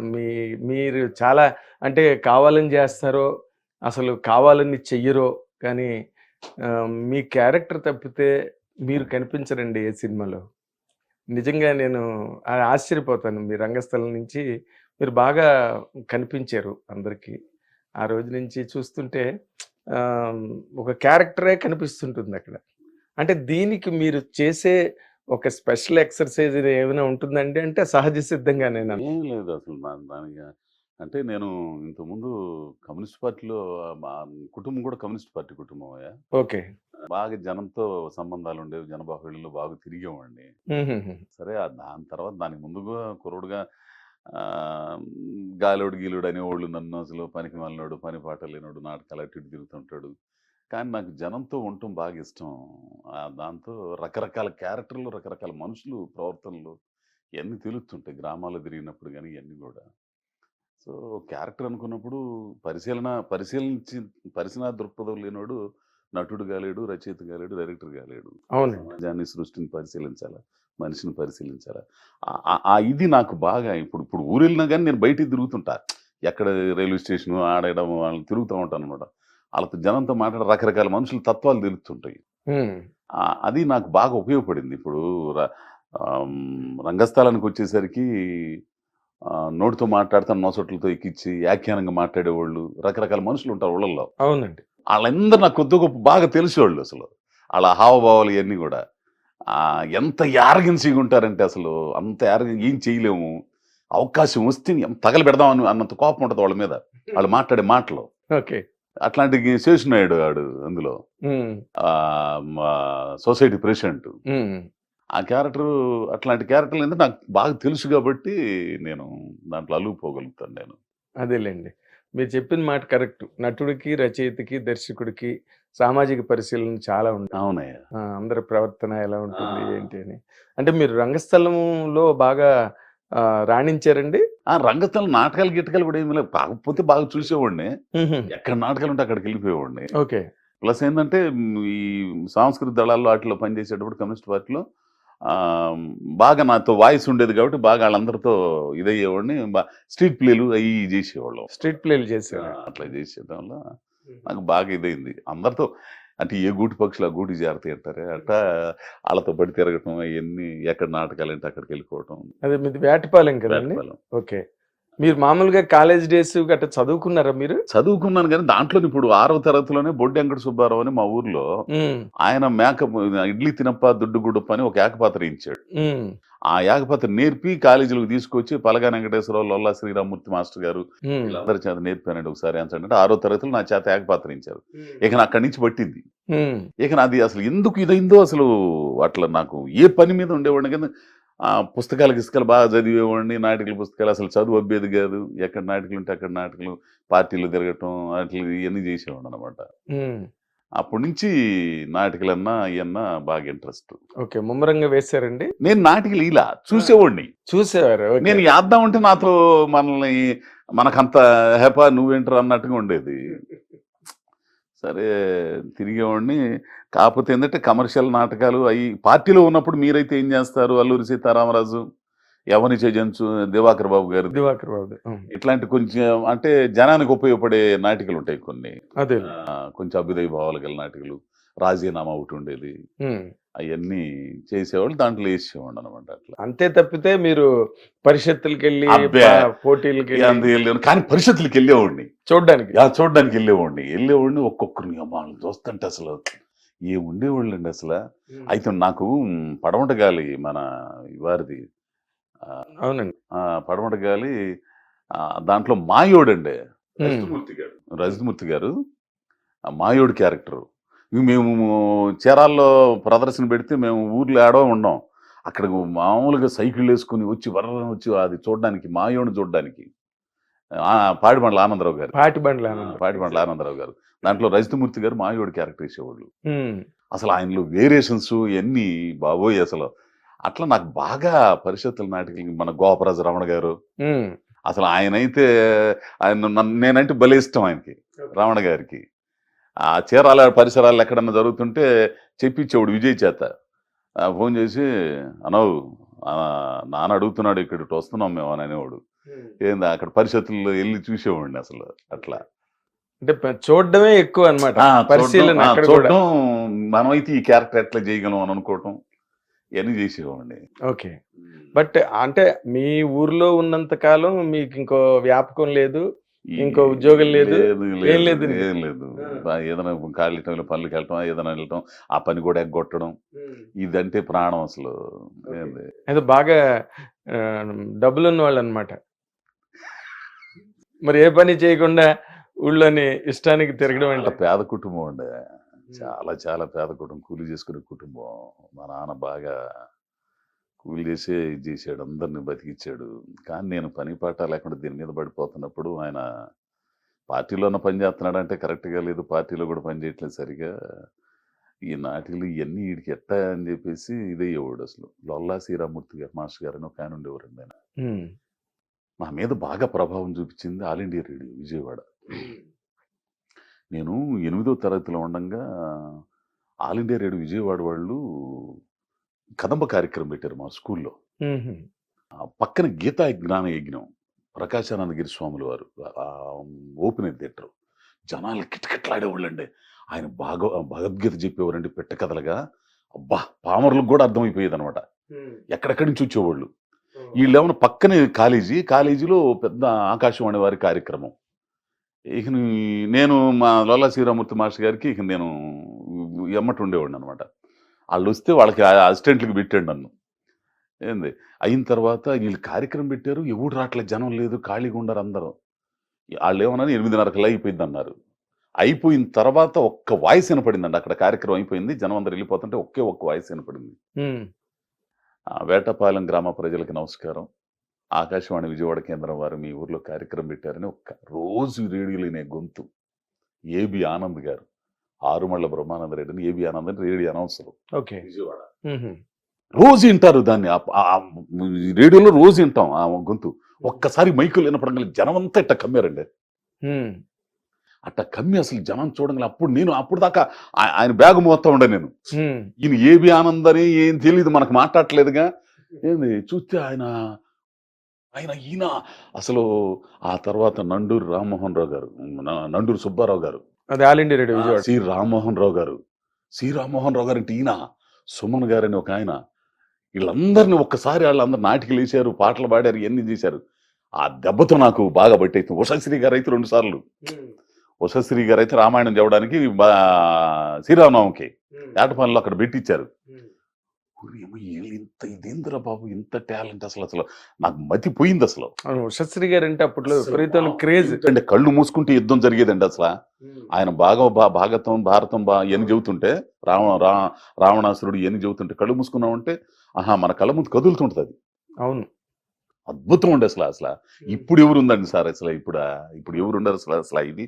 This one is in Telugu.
మీ మీరు చాలా అంటే కావాలని చేస్తారో అసలు కావాలని చెయ్యరో కానీ మీ క్యారెక్టర్ తప్పితే మీరు కనిపించరండి ఏ సినిమాలో. నిజంగా నేను ఆశ్చర్యపోతాను. మీ రంగస్థలం నుంచి మీరు బాగా కనిపించారు అందరికీ. ఆ రోజు నుంచి చూస్తుంటే ఒక క్యారెక్టరే కనిపిస్తుంటుంది అక్కడ. అంటే దీనికి మీరు చేసే ఒక స్పెషల్ ఎక్సర్సైజ్ ఏమైనా ఉంటుందండి అంటే సహజ సిద్ధంగా నేను ఏం లేదు అసలు దానికి అంటే నేను ఇంతకుముందు కమ్యూనిస్ట్ పార్టీలో మా కుటుంబం కూడా కమ్యూనిస్ట్ పార్టీ కుటుంబం అయ్యా. ఓకే. బాగా జనంతో సంబంధాలు ఉండేవి జనబాహుళ్యంలో బాగా తిరిగేవాడిని. సరే దాని తర్వాత దానికి ముందుగా కుర్రోడుగా ఆ, గాలోడు గీలుడు అనేవాళ్ళు నన్ను అసలు పనికి మాలినోడు పని పాట లేనోడు నాటకాలు అటు ఇటు తిరుగుతుంటాడు. కానీ నాకు జనంతో ఉండటం బాగా ఇష్టం. దాంతో రకరకాల క్యారెక్టర్లు రకరకాల మనుషులు ప్రవర్తనలు ఇవన్నీ తెలుస్తుంటాయి. గ్రామాల్లో తిరిగినప్పుడు కానీ ఇవన్నీ కూడా సో క్యారెక్టర్ అనుకున్నప్పుడు పరిశీలన పరిశీలించి పరిశీలన దృక్పథం లేనోడు నటుడు కాలేడు రచయిత కాలేడు డైరెక్టర్ కాలేడు సమాజాన్ని సృష్టిని పరిశీలించాలా? మనిషిని పరిశీలించాలా? ఆ- ఇది నాకు బాగా ఇప్పుడు ఇప్పుడు ఊరు వెళ్ళినా కానీ నేను బయటికి తిరుగుతుంటా. ఎక్కడ రైల్వే స్టేషన్ ఆడడం వాళ్ళని తిరుగుతూ ఉంటాను అనమాట వాళ్ళతో జనంతో మాట్లాడే రకరకాల మనుషుల తత్వాలు తెలుస్తుంటాయి. అది నాకు బాగా ఉపయోగపడింది. ఇప్పుడు రంగస్థలానికి వచ్చేసరికి నోటితో మాట్లాడుతా నోసట్లతో ఎక్కించి వ్యాఖ్యానంగా మాట్లాడేవాళ్ళు రకరకాల మనుషులు ఉంటారు ఊళ్ళల్లో. అవునండి. వాళ్ళందరూ నాకు కొద్ది గొప్ప బాగా తెలిసేవాళ్ళు అసలు. వాళ్ళ హావభావాలు ఇవన్నీ కూడా. ఆ, ఎంత యారగెన్సీగా ఉంటారంటే అసలు అంత యారగెన్ ఏం చేయలేము. అవకాశం వస్తే ఎంత తగలు పెడదామని అన్నంత కోపం ఉంటుంది వాళ్ళ మీద. వాళ్ళు మాట్లాడే మాటలు. ఓకే. అట్లాంటి శేషునాయుడు ఆడు అందులో. Society president. ఆ క్యారెక్టర్ అట్లాంటి క్యారెక్టర్లు ఏంటంటే నాకు బాగా తెలుసు కాబట్టి నేను దాంట్లో అలుగుపోగలుగుతాను నేను. అదేలేండి. మీరు చెప్పిన మాట కరెక్ట్. నటుడికి రచయితకి దర్శకుడికి సామాజిక పరిశీలన చాలా ఉంటాయి అవునయ్య. ఆ, అందరి ప్రవర్తన ఎలా ఉంటుంది. ఏంటి అని. అంటే మీరు రంగస్థలంలో బాగా రాణించారండి? ఆ రంగస్థలం నాటకాలు గిట్టకాలు కూడా ఏమి లేవు. కాకపోతే బాగా చూసేవాడిని. ఎక్కడ నాటకాలు ఉంటే అక్కడికి వెళ్ళిపోయేవాడిని. ఓకే. ప్లస్ ఏంటంటే ఈ సాంస్కృతిక దళాల్లో వాటిలో పనిచేసేటప్పుడు కమ్యూనిస్ట్ పార్టీలో ఆ, బాగా నాతో వాయిస్ ఉండేది కాబట్టి బాగా వాళ్ళందరితో ఇదయ్యేవాడిని. స్ట్రీట్ ప్లేలు అవి చేసేవాళ్ళం. స్ట్రీట్ ప్లేలు చేశారు అట్లా చేసేయడం వల్ల నాకు బాగా ఇదైంది. అందరితో అంటే ఏ గూటి పక్షులు ఆ గూటి జాగ్రత్త అంటారే అట్లా వాళ్ళతో పడి తిరగటం అవన్నీ ఎక్కడ నాటకాలు అంటే అక్కడికి వెళ్ళిపోవటం. అదే మీది వేటపాలెం కదండి. ఓకే. మీరు మామూలుగా కాలేజ్ డేస్ గట్రా చదువుకున్నారా మీరు? చదువుకున్నాను కానీ దాంట్లో ఇప్పుడు ఆరవ తరగతిలోనే బొడ్డి వెంకట సుబ్బారావు అని మా ఊర్లో ఆయన మేక ఇడ్లీ తినప్ప దుడ్డు గుడ్డప్ప అని ఒక ఏకపాత్ర ఇచ్చాడు. ఆ ఏకపాత్ర నేర్పి కాలేజీలకు తీసుకొచ్చి పలగా వెంకటేశ్వరరావు లొల్లా శ్రీరామూర్తి మాస్టర్ గారు వీళ్ళందరి చేత నేర్పానండి ఒకసారి అంటే ఆరో తరగతిలో నా చేత ఏకపాత్ర ఇచ్చారు. ఇక నా అక్కడి నుంచి పట్టింది. ఇక నాది అసలు ఎందుకు ఇదైందో అసలు అట్లా నాకు ఏ పని మీద ఉండేవాడిని కానీ పుస్తకాలు గిస్తకాలు బాగా చదివేవాడిని. నాటికల పుస్తకాలు అసలు చదువు అబ్బేది కాదు. ఎక్కడ నాటికలు ఉంటే అక్కడ నాటికలు పార్టీలు తిరగటం అట్లా ఇవన్నీ చేసేవాడు అనమాట. అప్పటి నుంచి నాటికలన్నా ఇవన్నా బాగా ఇంట్రెస్ట్. ఓకే. ముమ్మరంగా వేశారండి నేను నాటికలు ఇలా చూసేవాడిని. చూసేవారు. నేను యాద్దాం ఉంటే నాతో మనల్ని మనకంత హెపా నువ్వేంటారు అన్నట్టుగా ఉండేది. సరే తిరిగేవాడిని కాకపోతే ఏంటంటే కమర్షియల్ నాటకాలు అవి పార్టీలో ఉన్నప్పుడు మీరైతే ఏం చేస్తారు? అల్లూరి సీతారామరాజు ఎవరిని చేయించు దివాకర్ బాబు గారు. దివాకర్ బాబు ఇట్లాంటి కొంచెం అంటే జనానికి ఉపయోగపడే నాటికలు ఉంటాయి కొన్ని. అదే. కొంచెం అభ్యుదయ భావాలు గల నాటికలు. రాజీనామా ఒకటి ఉండేది. అవన్నీ చేసేవాళ్ళు దాంట్లో వేసేవాడు అనమాట అట్లా. అంతే తప్పితే మీరు పరిషత్తులకి వెళ్ళి పోటీలకి ఇక వెళ్ళి అందు వెళ్ళాను కానీ పరిషత్తులకు వెళ్ళేవాడిని. చూడడానికి? చూడడానికి వెళ్ళేవాడిని. వెళ్ళేవాడిని ఒక్కొక్కరిని. అమ్మాను చూస్తుంటే అసలు ఏ ఉండేవాళ్ళు అండి అసలు అయితే నాకు మ్, పడమట గాలి మన వారిది ఆ, అవునండి. ఆ, పడమట గాలి ఆ, దాంట్లో మాయోడండి. రజతమూర్తి గారు. రజతమూర్తి గారు మాయోడు క్యారెక్టర్. మేము చీరాల్లో ప్రదర్శన పెడితే మేము ఊర్లో ఆడో ఉండం. అక్కడ మామూలుగా సైకిల్ వేసుకుని వచ్చి వర్రం వచ్చి అది చూడడానికి మాయోడు చూడడానికి. పాడిబండ్ల ఆనందరావు గారు. పాటి బండ్ల ఆనందం. పాటిబండ్ల ఆనందరావు గారు. దాంట్లో రజతమూర్తి గారు మాయోడు క్యారెక్టర్ వేసేవాళ్ళు. అసలు ఆయనలో వేరియేషన్స్ ఎన్ని బాబోయ్ అసలు. అట్లా నాకు బాగా పరిషత్తుల నాటికలు మన గోపరాజు రమణ గారు. అసలు ఆయనైతే ఆయన నన్ను నేనంటే భలే ఇష్టం ఆయనకి రమణ గారికి. ఆ చీరాల పరిసరాలు ఎక్కడన్నా జరుగుతుంటే చెప్పించేవాడు విజయ్ చేత. ఫోన్ చేసి అనవు నాన్న అడుగుతున్నాడు ఇక్కడికి వస్తున్నాం మేము అని అనేవాడు. ఏంది అక్కడ పరిషత్తుల్లో వెళ్ళి చూసేవాడిని అసలు అట్లా. అంటే చూడడమే ఎక్కువ అన్నమాట ఆ, పరిశీలన చూడడం- మనమైతే ఈ క్యారెక్టర్ ఎట్లా చేయగలం అని అనుకోవటం ఇవన్నీ చేసేవాడిని. ఓకే. బట్ అంటే మీ ఊర్లో ఉన్నంత కాలం మీకు ఇంకో వ్యాపకం లేదు. ఇంకో ఉద్యోగం లేదు? ఏం లేదు లేదు? ఏం లేదు. ఏదైనా ఖాళీ టైంలో పనులకి వెళ్ళటం ఏదైనా వెళ్ళటం ఆ పని కూడా ఎగ్గొట్టడం. ఇదంటే ప్రాణం అసలు. ఏంది? ఏదో బాగా డబ్బులు ఉన్న వాళ్ళు అనమాట మరి ఏ పని చేయకుండా ఊళ్ళోని ఇష్టానికి తిరగడం అంటే? పేద కుటుంబం అండి. చాలా చాలా పేద కుటుంబం. కూలి చేసుకునే కుటుంబం. మా నాన్న బాగా కూలి చేసే ఇది చేసాడు అందరిని బతికిచ్చాడు. కానీ నేను పని పాట లేకుండా దీని మీద పడిపోతున్నప్పుడు ఆయన పార్టీలో ఉన్న పని చేస్తున్నాడు అంటే కరెక్ట్గా లేదు పార్టీలో కూడా పని చేయట్లేదు సరిగా. ఈ నాటిలు ఇవన్నీ వీడికి ఎట్టా అని చెప్పేసి ఇదే ఇవ్వడు అసలు? లొల్లా శ్రీరామూర్తి గారు మాస్టర్ గారు అని ఒక ఆయన ఉండేవారండి ఆయన. నా మీద బాగా ప్రభావం చూపించింది ఆల్ ఇండియా రేడియో విజయవాడ. నేను ఎనిమిదో తరగతిలో ఉండగా ఆల్ ఇండియా రేడియో విజయవాడ వాళ్ళు కదంబ కార్యక్రమం పెట్టారు మా స్కూల్లో. పక్కన గీతా జ్ఞాన యజ్ఞం ప్రకాశానందగిరి స్వాములు వారు ఆ ఓపెన్ థియేటర్. జనాలు కిటకిట్లాడేవాళ్ళండి. ఆయన భాగ భగవద్గీత చెప్పేవారండి పెట్ట కథలుగా. అబ్బా! పామరులకు కూడా అర్థమైపోయేది అనమాట ఎక్కడెక్కడి నుంచి వచ్చేవాళ్ళు? వీళ్ళు ఏమన్నా పక్కనే కాలేజీ కాలేజీలో పెద్ద ఆకాశవాణి వారి కార్యక్రమం. ఇక నేను మా లోలా శ్రీరామూర్తి మాస్టర్ గారికి ఇక నేను ఎమ్మటి ఉండేవాడిని అనమాట వాళ్ళు వస్తే వాళ్ళకి అసిస్టెంట్లకు పెట్టాడు నన్ను. ఏంది? అయిన తర్వాత వీళ్ళు కార్యక్రమం పెట్టారు ఎవడు రావట్లేదు జనం లేదు ఖాళీగా ఉండరు అందరూ. వాళ్ళు ఏమన్నా ఎనిమిదిన్నరకు అయిపోయింది అన్నారు అయిపోయిన తర్వాత ఒక్క వాయిస్ వినపడిందండి అక్కడ కార్యక్రమం అయిపోయింది జనం అందరు వెళ్ళిపోతుంటే ఒకే ఒక్క వాయిస్ వినపడింది. వేటపాలెం గ్రామ ప్రజలకి నమస్కారం. ఆకాశవాణి విజయవాడ కేంద్రం వారు మీ ఊర్లో కార్యక్రమం పెట్టారని ఒక్క రోజు రేడియోలో వినే గొంతు. ఏబి ఆనంద్ గారు. ఆరుమళ్ళ బ్రహ్మానంద రెడ్డిని A B Anand radio announcer. Okay. Vijayawada. రోజు వింటారు దాన్ని. రేడియోలో రోజు వింటాం. ఆ గొంతు. ఒక్కసారి మైకులు వినపడంగా జనం అంతా ఇట్ట కమ్మారండి. అట్ట కమ్మి అసలు జనం చూడంగా అప్పుడు నేను అప్పుడు దాకా ఆయన బ్యాగ్ మోస్తా ఉండే నేను. ఈయన ఏబి ఆనంద్ అని ఏం తెలియదు మనకు మాట్లాడట్లేదుగా. ఏంది? చూస్తే ఆయన ఆయన ఈయన అసలు ఆ తర్వాత నండూరు రామ్మోహన్ రావు గారు నండూరు సుబ్బారావు గారు. అది All India Radio Vijayawada. C Rammohan Rao గారు. సి రామ్మోహన్ రావు గారు అంటే ఈయన సుమన్ గారు అని ఒక ఆయన. వీళ్ళందరినీ ఒక్కసారి వాళ్ళందరూ నాటికలు వేశారు పాటలు పాడారు ఇవన్నీ చేశారు. ఆ దెబ్బతో నాకు బాగా బట్టయితే ఉషశ్రీ గారు అయితే రెండు సార్లు. ఉషశ్రీ గారు అయితే రామాయణం చెప్పడానికి శ్రీరామనవమికి ఏటపాలెంలో అక్కడ పెట్టించారు ఇంత ఇదేందిరా బాబు? ఇంత టాలెంట్ అసలు అసలు. నాకు మతి పోయింది అసలు. ఉషశ్రీ గారు అంటే అప్పట్లో విపరీతమైన క్రేజ్. అంటే కళ్ళు మూసుకుంటే యుద్ధం జరిగేదండి అసలు. ఆయన బాగా బా భాగతం భారతం బా ఇవన్నీ చెబుతుంటే రావణ రా రావణాసురుడు ఇవన్నీ చెబుతుంటే కళ్ళు మూసుకున్నామంటే ఆహా మన కళ్ళ ముందు కదులుతుంటది అది. అవును. అద్భుతం ఉండే అసలు అసలు. ఇప్పుడు ఎవరు ఉందండి సార్ అసలు ఇప్పుడు ఇప్పుడు ఎవరు ఉండరు అసలు అసలు ఇది?